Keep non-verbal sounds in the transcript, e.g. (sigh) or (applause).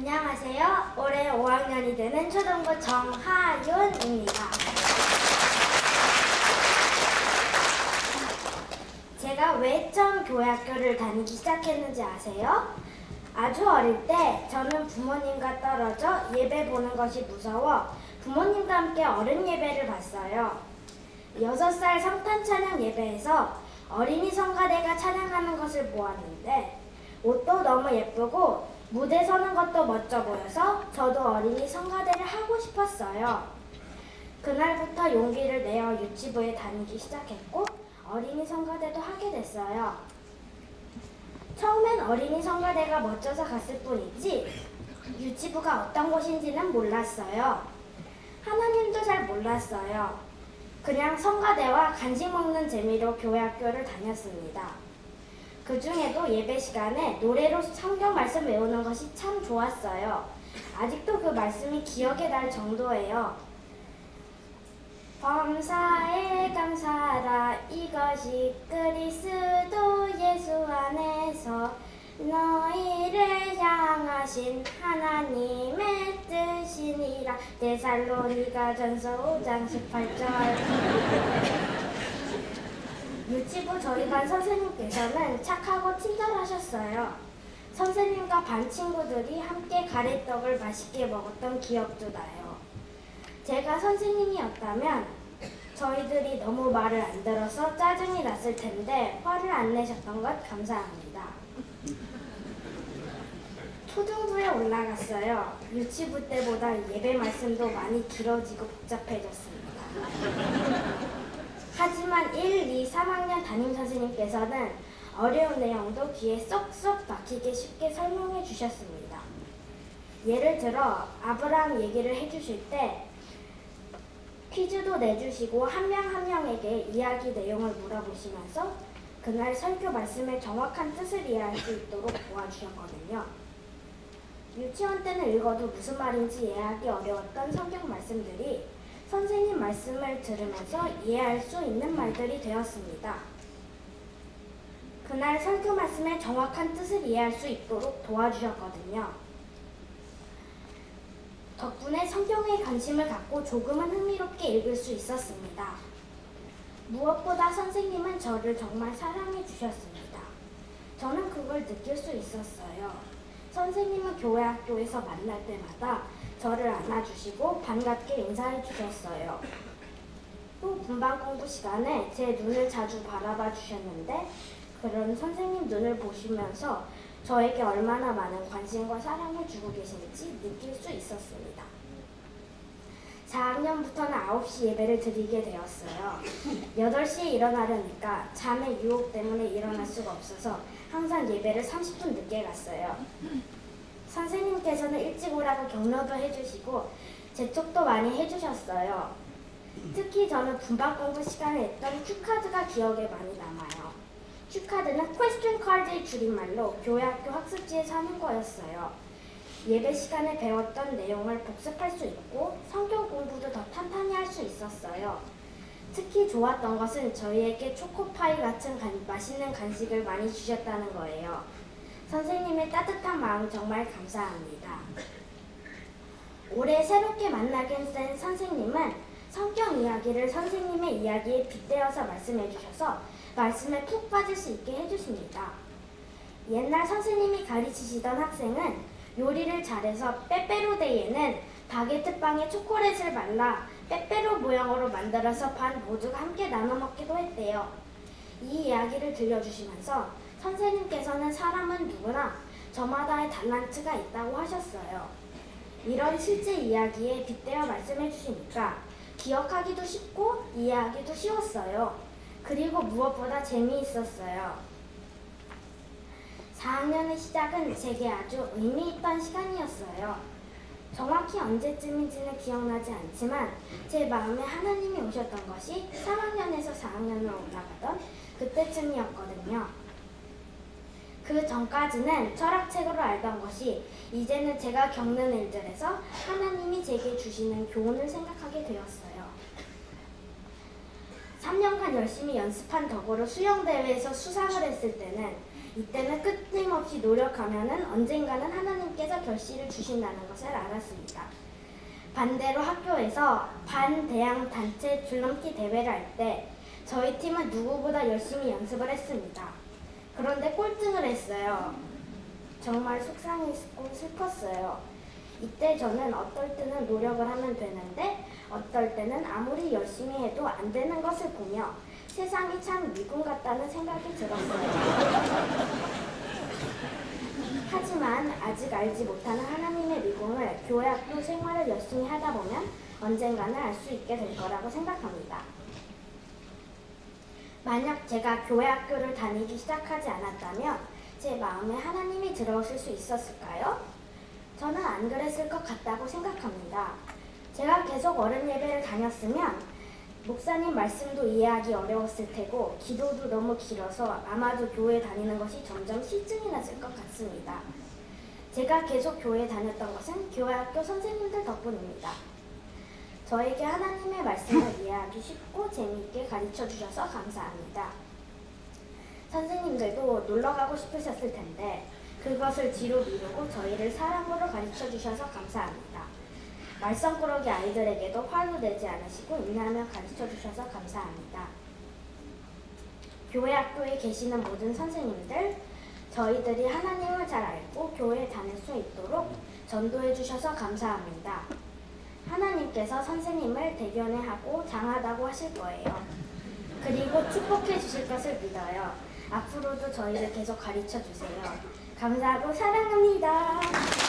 안녕하세요. 올해 5학년이 되는 초등부 정하윤입니다. 제가 왜 처음 교회 학교를 다니기 시작했는지 아세요? 아주 어릴 때 저는 부모님과 떨어져 예배 보는 것이 무서워 부모님과 함께 어른 예배를 봤어요. 6살 성탄 찬양 예배에서 어린이 성가대가 찬양하는 것을 보았는데 옷도 너무 예쁘고 무대 서는 것도 멋져 보여서 저도 어린이 성가대를 하고 싶었어요. 그날부터 용기를 내어 유치부에 다니기 시작했고 어린이 성가대도 하게 됐어요. 처음엔 어린이 성가대가 멋져서 갔을 뿐이지 유치부가 어떤 곳인지는 몰랐어요. 하나님도 잘 몰랐어요. 그냥 성가대와 간식 먹는 재미로 교회 학교를 다녔습니다. 그 중에도 예배 시간에 노래로 성경 말씀 외우는 것이 참 좋았어요. 아직도 그 말씀이 기억에 날 정도예요. 범사에 감사라 이것이 그리스도 예수 안에서 너희를 향하신 하나님의 뜻이니라 데살로니가 전서 5장 18절 유치부 저희 반 선생님께서는 착하고 친절하셨어요. 선생님과 반 친구들이 함께 가래떡을 맛있게 먹었던 기억도 나요. 제가 선생님이었다면 저희들이 너무 말을 안 들어서 짜증이 났을 텐데 화를 안 내셨던 것 감사합니다. 초등부에 올라갔어요. 유치부 때보다 예배 말씀도 많이 길어지고 복잡해졌습니다. 하지만 1, 2, 3학년 담임 선생님께서는 어려운 내용도 귀에 쏙쏙 박히게 쉽게 설명해 주셨습니다. 예를 들어 아브라함 얘기를 해주실 때 퀴즈도 내주시고 한 명 한 명에게 이야기 내용을 물어보시면서 그날 설교 말씀의 정확한 뜻을 이해할 수 있도록 도와주셨거든요. 유치원 때는 읽어도 무슨 말인지 이해하기 어려웠던 성경 말씀들이 선생님 말씀을 들으면서 이해할 수 있는 말들이 되었습니다. 그날 설교 말씀의 정확한 뜻을 이해할 수 있도록 도와주셨거든요. 덕분에 성경에 관심을 갖고 조금은 흥미롭게 읽을 수 있었습니다. 무엇보다 선생님은 저를 정말 사랑해 주셨습니다. 저는 그걸 느낄 수 있었어요. 선생님은 교회 학교에서 만날 때마다 저를 안아주시고 반갑게 인사해 주셨어요. 또 분반 공부 시간에 제 눈을 자주 바라봐 주셨는데 그런 선생님 눈을 보시면서 저에게 얼마나 많은 관심과 사랑을 주고 계신지 느낄 수 있었습니다. 4학년부터는 9시 예배를 드리게 되었어요. 8시에 일어나려니까 잠의 유혹 때문에 일어날 수가 없어서 항상 예배를 30분 늦게 갔어요. 선생님께서는 일찍 오라고 격려도 해주시고 재촉도 많이 해주셨어요. 특히 저는 분반 공부 시간에 했던 큐카드가 기억에 많이 남아요. 큐카드는 question card의 줄임말로 교회 학교 학습지에서 하는 거였어요. 예배 시간에 배웠던 내용을 복습할 수 있고 성경 공부도 더 탄탄히 할 수 있었어요. 특히 좋았던 것은 저희에게 초코파이 같은 간- 맛있는 간식을 많이 주셨다는 거예요. 선생님의 따뜻한 마음 정말 감사합니다. 올해 새롭게 만나게 된 선생님은 성경 이야기를 선생님의 이야기에 빗대어서 말씀해 주셔서 말씀에 푹 빠질 수 있게 해주십니다. 옛날 선생님이 가르치시던 학생은 요리를 잘해서 빼빼로데이에는 바게트 빵에 초콜릿을 발라 빼빼로 모양으로 만들어서 반 모두가 함께 나눠 먹기도 했대요. 이 이야기를 들려주시면서 선생님께서는 사람은 누구나 저마다의 달란트가 있다고 하셨어요. 이런 실제 이야기에 빗대어 말씀해 주시니까 기억하기도 쉽고 이해하기도 쉬웠어요. 그리고 무엇보다 재미있었어요. 4학년의 시작은 제게 아주 의미 있던 시간이었어요. 정확히 언제쯤인지는 기억나지 않지만 제 마음에 하나님이 오셨던 것이 3학년에서 4학년으로 올라가던 그때쯤이었거든요. 그 전까지는 철학책으로 알던 것이 이제는 제가 겪는 일들에서 하나님이 제게 주시는 교훈을 생각하게 되었어요. 3년간 열심히 연습한 덕으로 수영대회에서 수상을 했을 때는 이때는 끊임없이 노력하면은 언젠가는 하나님께서 결실을 주신다는 것을 알았습니다. 반대로 학교에서 반대항 단체 줄넘기 대회를 할 때 저희 팀은 누구보다 열심히 연습을 했습니다. 그런데 꼴등을 했어요. 정말 속상했고 슬펐어요. 이때 저는 어떨 때는 노력을 하면 되는데 어떨 때는 아무리 열심히 해도 안 되는 것을 보며 세상이 참 미군 같다는 생각이 들었어요. 하지만 아직 알지 못하는 하나님의 미궁을 교회 학교 생활을 열심히 하다 보면 언젠가는 알 수 있게 될 거라고 생각합니다. 만약 제가 교회 학교를 다니기 시작하지 않았다면 제 마음에 하나님이 들어오실 수 있었을까요? 저는 안 그랬을 것 같다고 생각합니다. 제가 계속 어른 예배를 다녔으면 목사님 말씀도 이해하기 어려웠을 테고 기도도 너무 길어서 아마도 교회 다니는 것이 점점 실증이 났을 것 같습니다. 제가 계속 교회 다녔던 것은 교회 학교 선생님들 덕분입니다. 저에게 하나님의 말씀을 (laughs) 이해하기 쉽고 재미있게 가르쳐 주셔서 감사합니다. 선생님들도 놀러 가고 싶으셨을 텐데 그것을 뒤로 미루고 저희를 사랑으로 가르쳐 주셔서 감사합니다. 말썽꾸러기 아이들에게도 화도 내지 않으시고 인내하며 가르쳐 주셔서 감사합니다. 교회 학교에 계시는 모든 선생님들, 저희들이 하나님을 잘 알고 교회에 다닐 수 있도록 전도해 주셔서 감사합니다. 하나님께서 선생님을 대견해 하고 장하다고 하실 거예요. 그리고 축복해 주실 것을 믿어요. 앞으로도 저희를 계속 가르쳐 주세요. 감사하고 사랑합니다.